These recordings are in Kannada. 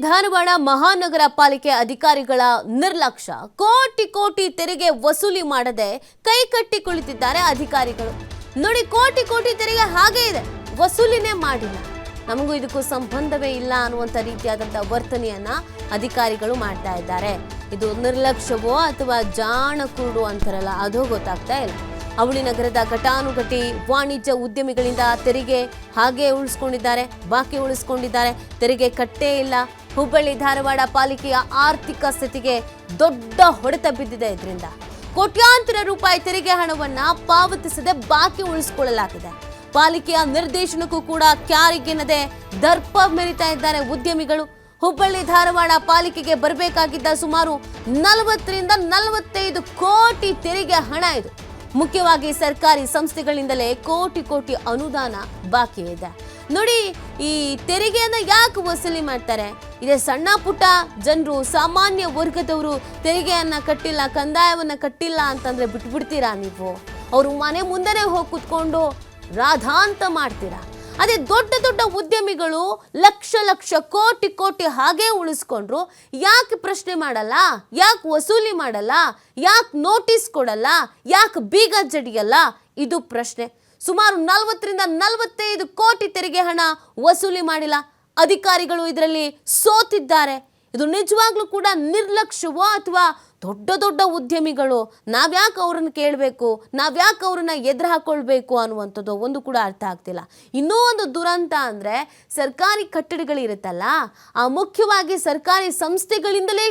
ಧಾರವಾಡ ಮಹಾನಗರ ಪಾಲಿಕೆ ಅಧಿಕಾರಿಗಳ ನಿರ್ಲಕ್ಷ್ಯ. ಕೋಟಿ ಕೋಟಿ ತೆರಿಗೆ ವಸೂಲಿ ಮಾಡದೆ ಕೈ ಕಟ್ಟಿ ಕುಳಿತಿದ್ದಾರೆ ಅಧಿಕಾರಿಗಳು. ನೋಡಿ, ಕೋಟಿ ಕೋಟಿ ತೆರಿಗೆ ಹಾಗೆ ಇದೆ. ವಸೂಲಿನೇ ಮಾಡಿಲ್ಲ. ನಮಗೂ ಇದಕ್ಕೂ ಸಂಬಂಧವೇ ಇಲ್ಲ ಅನ್ನುವಂಥ ರೀತಿಯಾದಂಥ ವರ್ತನೆಯನ್ನ ಅಧಿಕಾರಿಗಳು ಮಾಡ್ತಾ ಇದ್ದಾರೆ. ಇದು ನಿರ್ಲಕ್ಷ್ಯವೋ ಅಥವಾ ಜಾಣ ಕೂಡು ಅಂತಾರಲ್ಲ, ಅದು ಗೊತ್ತಾಗ್ತಾ ಇಲ್ಲ. ಅವಳಿ ನಗರದ ಘಟಾನುಘಟಿ ವಾಣಿಜ್ಯ ಉದ್ಯಮಿಗಳಿಂದ ತೆರಿಗೆ ಹಾಗೆ ಉಳಿಸ್ಕೊಂಡಿದ್ದಾರೆ, ಬಾಕಿ ಉಳಿಸ್ಕೊಂಡಿದ್ದಾರೆ. ತೆರಿಗೆ ಕಟ್ಟೇ ಇಲ್ಲ. ಹುಬ್ಬಳ್ಳಿ ಧಾರವಾಡ ಪಾಲಿಕೆಯ ಆರ್ಥಿಕ ಸ್ಥಿತಿಗೆ ದೊಡ್ಡ ಹೊಡೆತ ಬಿದ್ದಿದೆ ಇದರಿಂದ. ಕೋಟ್ಯಾಂತರ ರೂಪಾಯಿ ತೆರಿಗೆ ಹಣವನ್ನ ಪಾವತಿಸದೆ ಬಾಕಿ ಉಳಿಸಿಕೊಳ್ಳಲಾಗಿದೆ. ಪಾಲಿಕೆಯ ನಿರ್ದೇಶನಕ್ಕೂ ಕೂಡ ಕ್ಯಾರಿಗೆನ್ನದೆ ದರ್ಪ ಮೆರಿತಾ ಇದ್ದಾರೆ ಉದ್ಯಮಿಗಳು. ಹುಬ್ಬಳ್ಳಿ ಧಾರವಾಡ ಪಾಲಿಕೆಗೆ ಬರಬೇಕಾಗಿದ್ದ ಸುಮಾರು ನಲವತ್ತರಿಂದ ನಲವತ್ತೈದು ಕೋಟಿ ತೆರಿಗೆ ಹಣ ಇದು. ಮುಖ್ಯವಾಗಿ ಸರ್ಕಾರಿ ಸಂಸ್ಥೆಗಳಿಂದಲೇ ಕೋಟಿ ಕೋಟಿ ಅನುದಾನ ಬಾಕಿ ಇದೆ. ನೋಡಿ, ಈ ತೆರಿಗೆಯನ್ನ ಯಾಕೆ ವಸೂಲಿ ಮಾಡ್ತಾರೆ? ಇದೇ ಸಣ್ಣ ಪುಟ್ಟ ಜನರು, ಸಾಮಾನ್ಯ ವರ್ಗದವರು ತೆರಿಗೆಯನ್ನ ಕಟ್ಟಿಲ್ಲ, ಕಂದಾಯವನ್ನ ಕಟ್ಟಿಲ್ಲ ಅಂತಂದ್ರೆ ಬಿಟ್ಬಿಡ್ತೀರಾ ನೀವು? ಅವರು ಮನೆ ಮುಂದೆ ಹೋಗಿ ಕುತ್ಕೊಂಡು ರಾಧಾಂತ ಮಾಡ್ತೀರಾ? ಅದೇ ದೊಡ್ಡ ದೊಡ್ಡ ಉದ್ಯಮಿಗಳು ಲಕ್ಷ ಲಕ್ಷ ಕೋಟಿ ಕೋಟಿ ಹಾಗೆ ಉಳಿಸ್ಕೊಂಡ್ರು, ಯಾಕೆ ಪ್ರಶ್ನೆ ಮಾಡಲ್ಲ? ಯಾಕೆ ವಸೂಲಿ ಮಾಡಲ್ಲ? ಯಾಕೆ ನೋಟಿಸ್ ಕೊಡಲ್ಲ? ಯಾಕೆ ಬೀಗ ಜಡಿಯಲ್ಲ? ಇದು ಪ್ರಶ್ನೆ. ಸುಮಾರು ನಲವತ್ತರಿಂದ ನಲವತ್ತೈದು ಕೋಟಿ ತೆರಿಗೆ ಹಣ ವಸೂಲಿ ಮಾಡಿಲ್ಲ. ಅಧಿಕಾರಿಗಳು ಇದರಲ್ಲಿ ಸೋತಿದ್ದಾರೆ. ಇದು ನಿಜವಾಗ್ಲೂ ಕೂಡ ನಿರ್ಲಕ್ಷ್ಯವೋ ಅಥವಾ ದೊಡ್ಡ ದೊಡ್ಡ ಉದ್ಯಮಿಗಳು? ನಾವ್ಯಾಕೆ ಅವ್ರನ್ನ ಕೇಳಬೇಕು? ನಾವ್ಯಾಕೆ ಅವ್ರನ್ನ ಎದುರು ಹಾಕೊಳ್ಬೇಕು ಅನ್ನುವಂಥದ್ದು ಒಂದು ಕೂಡ ಅರ್ಥ ಆಗ್ತಿಲ್ಲ. ಇನ್ನೂ ಒಂದು ದುರಂತ ಅಂದರೆ ಸರ್ಕಾರಿ ಕಟ್ಟಡಗಳಿರುತ್ತಲ್ಲ, ಆ ಮುಖ್ಯವಾಗಿ ಸರ್ಕಾರಿ ಸಂಸ್ಥೆಗಳಿಂದಲೇ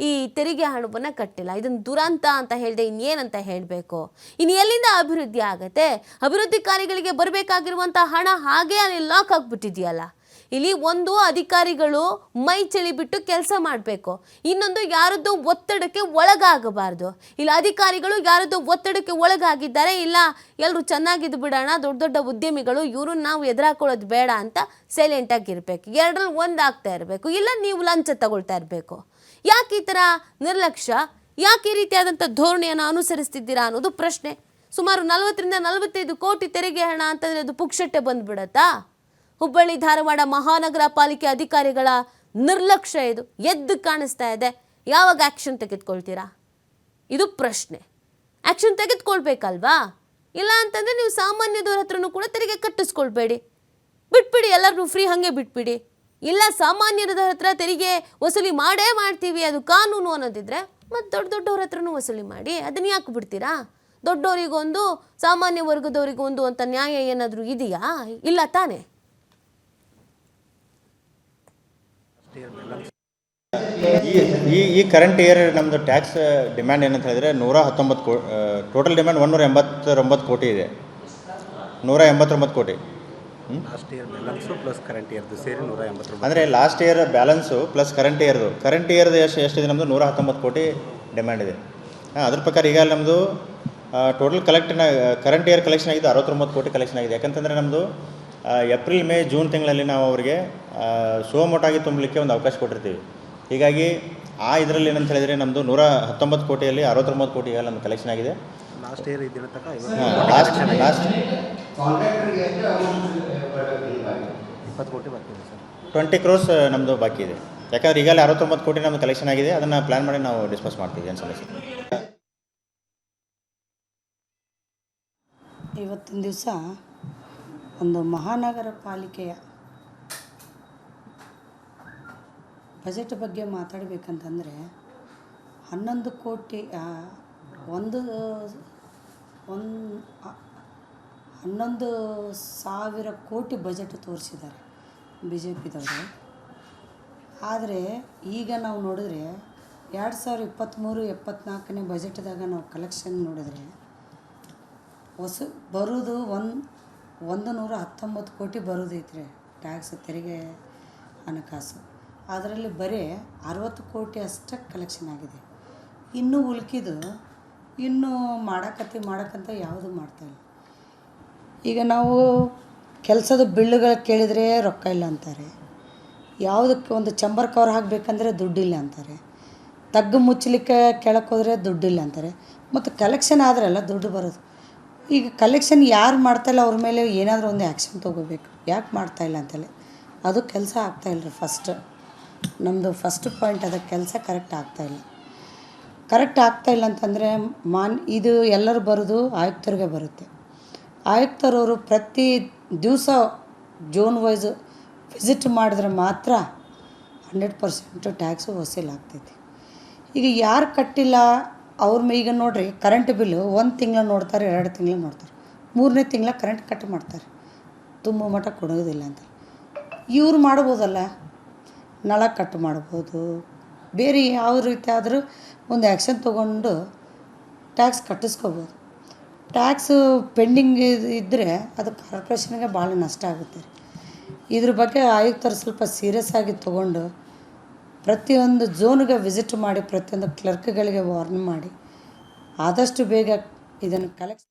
ಈ ತೆರಿಗೆ ಹಣವನ್ನು ಕಟ್ಟಿಲ್ಲ. ಇದನ್ನು ದುರಂತ ಅಂತ ಹೇಳಿದೆ ಇನ್ನೇನಂತ ಹೇಳಬೇಕು? ಇನ್ನು ಎಲ್ಲಿಂದ ಅಭಿವೃದ್ಧಿ ಆಗತ್ತೆ? ಅಭಿವೃದ್ಧಿ ಕಾರ್ಯಗಳಿಗೆ ಬರಬೇಕಾಗಿರುವಂಥ ಹಣ ಹಾಗೆ ಅಲ್ಲಿ ಲಾಕ್ ಆಗಿಬಿಟ್ಟಿದೆಯಲ್ಲ. ಇಲ್ಲಿ ಒಂದು ಅಧಿಕಾರಿಗಳು ಮೈ ಚಳಿಬಿಟ್ಟು ಕೆಲಸ ಮಾಡಬೇಕು. ಇನ್ನೊಂದು ಯಾರದ್ದು ಒತ್ತಡಕ್ಕೆ ಒಳಗಾಗಬಾರ್ದು. ಇಲ್ಲ, ಅಧಿಕಾರಿಗಳು ಯಾರದ್ದು ಒತ್ತಡಕ್ಕೆ ಒಳಗಾಗಿದ್ದಾರೆ, ಇಲ್ಲ ಎಲ್ಲರೂ ಚೆನ್ನಾಗಿದ್ದು ಬಿಡೋಣ, ದೊಡ್ಡ ದೊಡ್ಡ ಉದ್ಯಮಿಗಳು ಇವರು ನಾವು ಎದುರಾಕೊಳ್ಳೋದು ಬೇಡ ಅಂತ ಸೈಲೆಂಟಾಗಿರಬೇಕು ಎರಡರಲ್ಲಿ ಒಂದಾಗ್ತಾ ಇರಬೇಕು. ಇಲ್ಲ, ನೀವು ಲಂಚ ತಗೊಳ್ತಾ ಇರಬೇಕು. ಯಾಕೆ ಈ ಥರ ನಿರ್ಲಕ್ಷ್ಯ? ಯಾಕೆ ಈ ರೀತಿಯಾದಂಥ ಧೋರಣೆಯನ್ನು ಅನುಸರಿಸ್ತಿದ್ದೀರಾ ಅನ್ನೋದು ಪ್ರಶ್ನೆ. ಸುಮಾರು ನಲವತ್ತರಿಂದ ನಲವತ್ತೈದು ಕೋಟಿ ತೆರಿಗೆ ಹಣ ಅಂತಂದರೆ ಅದು ಪುಕ್ಷಟ್ಟೆ ಬಂದ್ಬಿಡತ್ತಾ? ಹುಬ್ಬಳ್ಳಿ, ಧಾರವಾಡ ಮಹಾನಗರ ಪಾಲಿಕೆ ಅಧಿಕಾರಿಗಳ ನಿರ್ಲಕ್ಷ್ಯ ಇದು. ಎದ್ದು ಕಾಣಿಸ್ತಾ ಇದೆ. ಯಾವಾಗ ಆ್ಯಕ್ಷನ್ ತೆಗೆದುಕೊಳ್ತೀರಾ? ಇದು ಪ್ರಶ್ನೆ. ಆ್ಯಕ್ಷನ್ ತೆಗೆದುಕೊಳ್ಬೇಕಲ್ವಾ? ಇಲ್ಲ ಅಂತಂದರೆ ನೀವು ಸಾಮಾನ್ಯದವ್ರ ಹತ್ರನೂ ಕೂಡ ತೆರಿಗೆ ಕಟ್ಟಿಸ್ಕೊಳ್ಬೇಡಿ. ಬಿಟ್ಬಿಡಿ, ಎಲ್ಲರನ್ನೂ ಫ್ರೀ ಹಾಗೆ ಬಿಟ್ಬಿಡಿ. ಇಲ್ಲ ಸಾಮಾನ್ಯರ ಹತ್ರ ತೆರಿಗೆ ವಸೂಲಿ ಮಾಡೇ ಮಾಡ್ತೀವಿ, ಅದು ಕಾನೂನು ಅನ್ನೋದಿದ್ರೆ, ಮತ್ತು ದೊಡ್ಡ ದೊಡ್ಡವ್ರ ಹತ್ರನೂ ವಸೂಲಿ ಮಾಡಿ ಅದನ್ನ ಯಾಕೆ ಬಿಡ್ತೀರಾ? ದೊಡ್ಡವರಿಗೊಂದು, ಸಾಮಾನ್ಯ ವರ್ಗದವರಿಗೊಂದು ಅಂತ ನ್ಯಾಯ ಏನಾದರೂ ಇದೆಯಾ? ಇಲ್ಲ ತಾನೇ? ಈ ಈ ಕರೆಂಟ್ ಇಯರ್ ನಮ್ಮದು ಟ್ಯಾಕ್ಸ್ ಡಿಮ್ಯಾಂಡ್ ಏನಂತ ಹೇಳಿದರೆ ನೂರ ಹತ್ತೊಂಬತ್ತು ಕೋ ಟೋಟಲ್ ಡಿಮ್ಯಾಂಡ್ ಒಂದೂರ ಎಂಬತ್ತೊಂಬತ್ತು ಕೋಟಿ ಇದೆ. ನೂರ ಎಂಬತ್ತೊಂಬತ್ತು ಕೋಟಿ. Last year balance plus current ಇಯರ್ದು ಸೇರಿ ನೂರ ಎಂಬತ್ತು ಅಂದರೆ last year balance plus current ಇಯರ್ದು current ಇಯರ್ದು ಎಷ್ಟು ಎಷ್ಟಿದೆ ನಮ್ಮದು ನೂರ ಹತ್ತೊಂಬತ್ತು ಕೋಟಿ ಡಿಮ್ಯಾಂಡ್ ಇದೆ. ಹಾಂ ಅದ್ರ ಪ್ರಕಾರ ಈಗ ನಮ್ಮದು ಟೋಟಲ್ ಕಲೆಕ್ಟ್ನ ಕರೆಂಟ್ ಇಯರ್ ಕಲೆಕ್ಷನ್ ಆಗಿದೆ ಅರವತ್ತೊಂಬತ್ತು ಕೋಟಿ ಕಲೆಕ್ಷನ್ ಆಗಿದೆ. ಯಾಕಂತಂದರೆ ನಮ್ಮದು ಏಪ್ರಿಲ್ ಮೇ ಜೂನ್ ತಿಂಗಳಲ್ಲಿ ನಾವು ಅವರಿಗೆ ಸೋಮೋಟಾಗಿ ತುಂಬಲಿಕ್ಕೆ ಒಂದು ಅವಕಾಶ ಕೊಟ್ಟಿರ್ತೀವಿ. ಹೀಗಾಗಿ ಆ ಇದರಲ್ಲಿ ಏನಂತ ಹೇಳಿದರೆ ನಮ್ಮದು ನೂರ ಹತ್ತೊಂಬತ್ತು ಕೋಟಿಯಲ್ಲಿ ಅರವತ್ತೊಂಬತ್ತು ಕೋಟಿ ನಮ್ಮ ಕಲೆಕ್ಷನ್ ಆಗಿದೆ. ಲಾಸ್ಟ್ ಇಯರ್ ಇದ್ದಿನ ತನಕ ಲಾಸ್ಟ್ ಲಾಸ್ಟ್ ಇಪ್ಪತ್ತು ಕೋಟಿ ಬರ್ತಿದೆ ಸರ್. ಟ್ವೆಂಟಿ ಕ್ರೋಸ್ ನಮ್ಮದು ಬಾಕಿ ಇದೆ. ಯಾಕಂದ್ರೆ ಈಗಲೇ ಅರವತ್ತೊಂಬತ್ತು ಕೋಟಿ ನಮ್ಮದು ಕಲೆಕ್ಷನ್ ಆಗಿದೆ ಅದನ್ನು ಪ್ಲ್ಯಾನ್ ಮಾಡಿ ನಾವು ಡಿಸ್ಕಸ್ ಮಾಡ್ತೀವಿ ಏನು ಸಮಸ್ಯೆ ಇವತ್ತಿನ ದಿವಸ ಒಂದು ಮಹಾನಗರ ಪಾಲಿಕೆಯ ಬಜೆಟ್ ಬಗ್ಗೆ ಮಾತಾಡಬೇಕಂತಂದರೆ ಹನ್ನೊಂದು ಕೋಟಿ ಒಂದು ಒಂದು ಹನ್ನೊಂದು ಸಾವಿರ ಕೋಟಿ ಬಜೆಟ್ ತೋರಿಸಿದ್ದಾರೆ ಬಿ ಜೆ ಪಿದವರು ಆದರೆ ಈಗ ನಾವು ನೋಡಿದ್ರೆ ಎರಡು ಸಾವಿರ ಇಪ್ಪತ್ತ್ಮೂರು ಎಪ್ಪತ್ತ್ನಾಲ್ಕನೇ ಬಜೆಟ್ದಾಗ ನಾವು ಕಲೆಕ್ಷನ್ ನೋಡಿದ್ರೆ ಹೊಸ, ಬರೋದು ಒಂದು ಒಂದು ನೂರ ಹತ್ತೊಂಬತ್ತು ಕೋಟಿ ಬರೋದೈತ್ರಿ ಟ್ಯಾಕ್ಸ್ ತೆರಿಗೆ ಹಣಕಾಸು. ಅದರಲ್ಲಿ ಬರೀ ಅರವತ್ತು ಕೋಟಿ ಅಷ್ಟಕ್ಕೆ ಕಲೆಕ್ಷನ್ ಆಗಿದೆ. ಇನ್ನೂ ಉಳ್ಕಿದ್ದು ಇನ್ನೂ ಮಾಡಕತ್ತಿ ಮಾಡಕ್ಕಂತ ಯಾವುದು ಮಾಡ್ತಾಯಿಲ್ಲ ಈಗ ನಾವು ಕೆಲಸದ ಬಿಲ್ಲುಗಳು ಕೇಳಿದರೆ ರೊಕ್ಕ ಇಲ್ಲ ಅಂತಾರೆ. ಯಾವುದಕ್ಕೆ ಒಂದು ಚಂಬರ್ ಕವರ್ ಹಾಕಬೇಕಂದ್ರೆ ದುಡ್ಡಿಲ್ಲ ಅಂತಾರೆ. ತಗ್ಗು ಮುಚ್ಚಲಿಕ್ಕೆ ಕೆಳಕ್ಕೆ ಹೋದರೆ ದುಡ್ಡಿಲ್ಲ ಅಂತಾರೆ. ಮತ್ತು ಕಲೆಕ್ಷನ್ ಆದ್ರಲ್ಲ ದುಡ್ಡು ಬರೋದು. ಈಗ ಕಲೆಕ್ಷನ್ ಯಾರು ಮಾಡ್ತಾಯಿಲ್ಲ ಅವ್ರ ಮೇಲೆ ಏನಾದರೂ ಒಂದು ಆ್ಯಕ್ಷನ್ ತೊಗೋಬೇಕು. ಯಾಕೆ ಮಾಡ್ತಾಯಿಲ್ಲ ಅಂತೇಳಿ. ಅದು ಕೆಲಸ ಆಗ್ತಾಯಿಲ್ಲ ರೀ ಫಸ್ಟ್ ನಮ್ಮದು ಫಸ್ಟ್ ಪಾಯಿಂಟ್ ಅದಕ್ಕೆ ಕೆಲಸ ಕರೆಕ್ಟ್ ಆಗ್ತಾಯಿಲ್ಲ ಕರೆಕ್ಟ್ ಆಗ್ತಾಯಿಲ್ಲ ಅಂತಂದರೆ ಮಾನ್ ಇದು ಎಲ್ಲರೂ ಬರೋದು ಆಯುಕ್ತರಿಗೆ ಬರುತ್ತೆ. ಆಯುಕ್ತರವರು ಪ್ರತಿ ದಿವಸ ಜೋನ್ ವೈಸ್ ವಿಸಿಟ್ ಮಾಡಿದ್ರೆ ಮಾತ್ರ ಹಂಡ್ರೆಡ್ ಪರ್ಸೆಂಟು ಟ್ಯಾಕ್ಸು ವಸೂಲಾಗ್ತೈತಿ ಈಗ ಯಾರು ಕಟ್ಟಿಲ್ಲ, ಅವ್ರ ಈಗ ನೋಡಿರಿ ಕರೆಂಟ್ ಬಿಲ್ಲು ಒಂದು ತಿಂಗಳು ನೋಡ್ತಾರೆ, ಎರಡು ತಿಂಗಳು ನೋಡ್ತಾರೆ. ಮೂರನೇ ತಿಂಗಳ ಕರೆಂಟ್ ಕಟ್ ಮಾಡ್ತಾರೆ. ತುಂಬ ಮಟ್ಟ ಕೊಡೋದಿಲ್ಲ ಅಂತ. ಇವ್ರು ಮಾಡ್ಬೋದಲ್ಲ? ನಳ ಕಟ್ ಮಾಡ್ಬೋದು ಬೇರೆ ಯಾವ ರೀತಿ ಆದರೂ ಒಂದು ಆ್ಯಕ್ಷನ್ ತೊಗೊಂಡು ಟ್ಯಾಕ್ಸ್ ಕಟ್ಟಿಸ್ಕೋಬೋದು. ಟ್ಯಾಕ್ಸು ಪೆಂಡಿಂಗ್ ಇದ್ದರೆ ಅದು ಕಾರ್ಪೊರೇಷನ್ಗೆ ಭಾಳ ನಷ್ಟ ಆಗುತ್ತೆ ಇದ್ರ ಬಗ್ಗೆ ಆಯುಕ್ತರು ಸ್ವಲ್ಪ ಸೀರಿಯಸ್ ಆಗಿ ತೊಗೊಂಡು ಪ್ರತಿಯೊಂದು ಝೋನ್ಗೆ ವಿಸಿಟ್ ಮಾಡಿ, ಪ್ರತಿಯೊಂದು ಕ್ಲರ್ಕ್ಗಳಿಗೆ ವಾರ್ನ್ ಮಾಡಿ ಆದಷ್ಟು ಬೇಗ ಇದನ್ನು ಕಲೆಕ್ಟ್